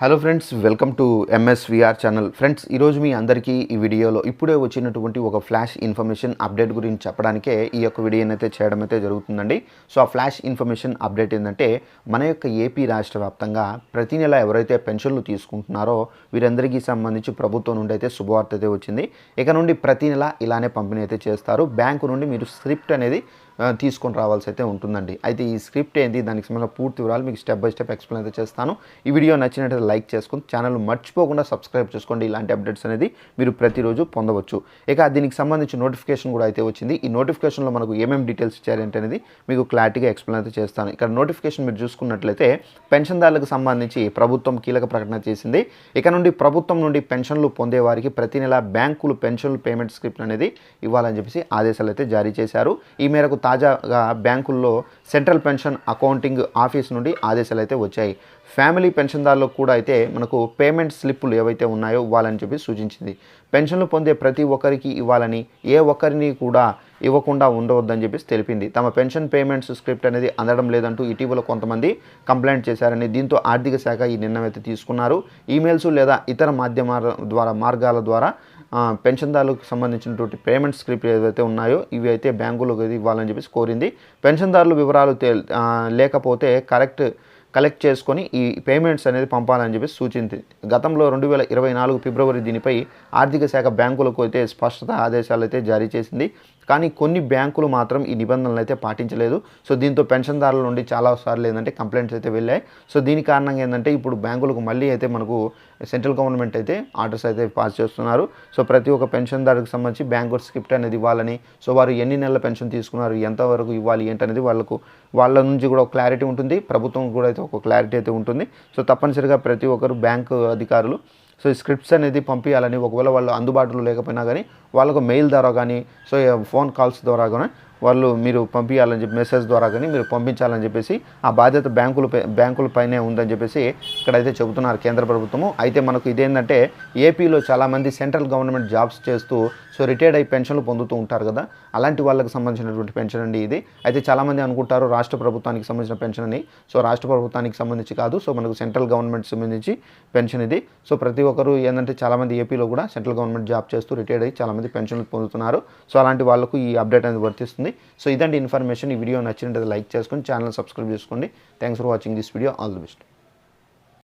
Hello friends welcome to MSVR channel friends ఈరోజు మీ అందరికీ ఈ వీడియోలో ఇప్పుడే వచ్చినటువంటి ఒక ఫ్లాష్ ఇన్ఫర్మేషన్ అప్డేట్ గురించి చెప్పడానికే ఈ యొక్క వీడియోని అయితే చేయడం అయితే జరుగుతుందండి. సో ఆ ఫ్లాష్ ఇన్ఫర్మేషన్ అప్డేట్ ఏంటంటే మన యొక్క ఏపీ రాష్ట్ర వ్యాప్తంగా ప్రతి నెల ఎవరైతే పెన్షన్లు తీసుకుంటున్నారో వీరందరికీ సంబంధించి ప్రభుత్వం నుండి అయితే శుభవార్త అయితే వచ్చింది. ఇక నుండి ప్రతి నెల ఇలానే పంపిణీ అయితే చేస్తారు. బ్యాంకు నుండి మీరు స్క్రిప్ట్ అనేది తీసుకొని రావాల్సి అయితే ఉంటుందండి. అయితే ఈ స్క్రిప్ట్ ఏంటి దానికి సంబంధించిన పూర్తి వివరాలు మీకు స్టెప్ బై స్టెప్ ఎక్స్ప్లెయిన్ అయితే చేస్తాను. ఈ వీడియో నచ్చినట్లయితే లైక్ చేసుకొని ఛానల్ మర్చిపోకుండా సబ్స్క్రైబ్ చేసుకోండి. ఇలాంటి అప్డేట్స్ అనేది మీరు ప్రతిరోజు పొందవచ్చు. ఇక దీనికి సంబంధించి నోటిఫికేషన్ కూడా అయితే వచ్చింది. ఈ నోటిఫికేషన్లో మనకు ఏమేమి డీటెయిల్స్ ఇచ్చారంటే అనేది మీకు క్లారిటీగా ఎక్స్ప్లెయిన్ అయితే చేస్తాను. ఇక్కడ నోటిఫికేషన్ మీరు చూసుకున్నట్లయితే పెన్షన్దారులకు సంబంధించి ప్రభుత్వం కీలక ప్రకటన చేసింది. ఇక నుండి ప్రభుత్వం నుండి పెన్షన్లు పొందే వారికి ప్రతి నెల బ్యాంకులు పెన్షన్లు పేమెంట్ స్క్రిప్ట్ అనేది ఇవ్వాలని చెప్పేసి ఆదేశాలు అయితే జారీ చేశారు. ఈ మేరకు తాజాగా బ్యాంకుల్లో సెంట్రల్ పెన్షన్ అకౌంటింగ్ ఆఫీస్ నుండి ఆదేశాలు అయితే వచ్చాయి. ఫ్యామిలీ పెన్షన్దారులకు కూడా అయితే మనకు పేమెంట్ స్లిప్పులు ఏవైతే ఉన్నాయో ఇవ్వాలని చెప్పి సూచించింది. పెన్షన్లు పొందే ప్రతి ఒక్కరికి ఇవ్వాలని ఏ ఒక్కరిని కూడా ఇవ్వకుండా ఉండవద్దని చెప్పేసి తెలిపింది. తమ పెన్షన్ పేమెంట్స్ స్క్రిప్ట్ అనేది అందడం లేదంటూ ఇటీవల కొంతమంది కంప్లైంట్ చేశారని దీంతో ఆర్థిక శాఖ ఈ నిర్ణయం అయితే తీసుకున్నారు. ఈమెయిల్స్ లేదా ఇతర మాధ్యమాల ద్వారా మార్గాల ద్వారా పెన్షన్దారులకు సంబంధించినటువంటి పేమెంట్ స్క్రిప్ట్ ఏదైతే ఉన్నాయో ఇవి అయితే బ్యాంకులకు ఇవ్వాలని చెప్పేసి కోరింది. పెన్షన్దారుల వివరాలు లేకపోతే కరెక్ట్ కలెక్ట్ చేసుకొని ఈ పేమెంట్స్ అనేది పంపాలని చెప్పి సూచించింది గతంలో రెండు వేల ఇరవై నాలుగు ఫిబ్రవరి దీనిపై ఆర్థిక శాఖ బ్యాంకులకు అయితే స్పష్టత ఆదేశాలు అయితే జారీ చేసింది. కానీ కొన్ని బ్యాంకులు మాత్రం ఈ నిబంధనలు అయితే పాటించలేదు. సో దీంతో పెన్షన్దారుల నుండి చాలా సార్లు ఏంటంటే కంప్లైంట్స్ అయితే వెళ్ళాయి. సో దీని కారణంగా ఏంటంటే ఇప్పుడు బ్యాంకులకు మళ్ళీ అయితే మనకు సెంట్రల్ గవర్నమెంట్ అయితే ఆర్డర్స్ అయితే పాస్ చేస్తున్నారు. సో ప్రతి ఒక్క పెన్షన్దారుకి సంబంధించి బ్యాంకు స్క్రిప్ట్ అనేది ఇవ్వాలని సో వారు ఎన్ని నెలల పెన్షన్ తీసుకున్నారు ఎంతవరకు ఇవ్వాలి ఏంటనేది వాళ్ళకు వాళ్ళ నుంచి కూడా ఒక క్లారిటీ ఉంటుంది. ప్రభుత్వం కూడా అయితే ఒక క్లారిటీ అయితే ఉంటుంది. సో తప్పనిసరిగా ప్రతి ఒక్కరు బ్యాంకు అధికారులు సో ఈ స్క్రిప్ట్స్ అనేది పంపించాలని ఒకవేళ వాళ్ళు అందుబాటులో లేకపోయినా కానీ వాళ్ళకు మెయిల్ ద్వారా కానీ సో ఫోన్ కాల్స్ ద్వారా కానీ వాళ్ళు మీరు పంపించాలని చెప్పి మెసేజ్ ద్వారా కానీ మీరు పంపించాలని చెప్పేసి ఆ బాధ్యత బ్యాంకుల బ్యాంకులపైనే ఉందని చెప్పేసి ఇక్కడైతే చెబుతున్నారు కేంద్ర ప్రభుత్వము. అయితే మనకు ఇదేంటంటే ఏపీలో చాలామంది సెంట్రల్ గవర్నమెంట్ జాబ్స్ చేస్తూ సో రిటైర్డ్ అయి పెన్షన్లు పొందుతూ ఉంటారు కదా. అలాంటి వాళ్ళకి సంబంధించినటువంటి పెన్షన్ అండి ఇది. అయితే చాలామంది అనుకుంటారు రాష్ట్ర ప్రభుత్వానికి సంబంధించిన పెన్షన్ అని. సో రాష్ట్ర ప్రభుత్వానికి సంబంధించి కాదు సో మనకు సెంట్రల్ గవర్నమెంట్ సంబంధించి పెన్షన్ ఇది. సో ప్రతి ఒక్కరు ఏంటంటే చాలామంది ఏపీలో కూడా సెంట్రల్ గవర్నమెంట్ జాబ్ చేస్తూ రిటైర్డ్ అయ్యి చాలామంది పెన్షన్లు పొందుతున్నారు. సో అలాంటి వాళ్ళకు ఈ అప్డేట్ అనేది వర్తిస్తుంది. సో ఇదండి ఇన్ఫర్మేషన్. ఈ వీడియో నచ్చినట్టు లైక్ చేసుకొని ఛానల్ సబ్స్క్రైబ్ చేసుకోండి. Thanks for watching this video all the best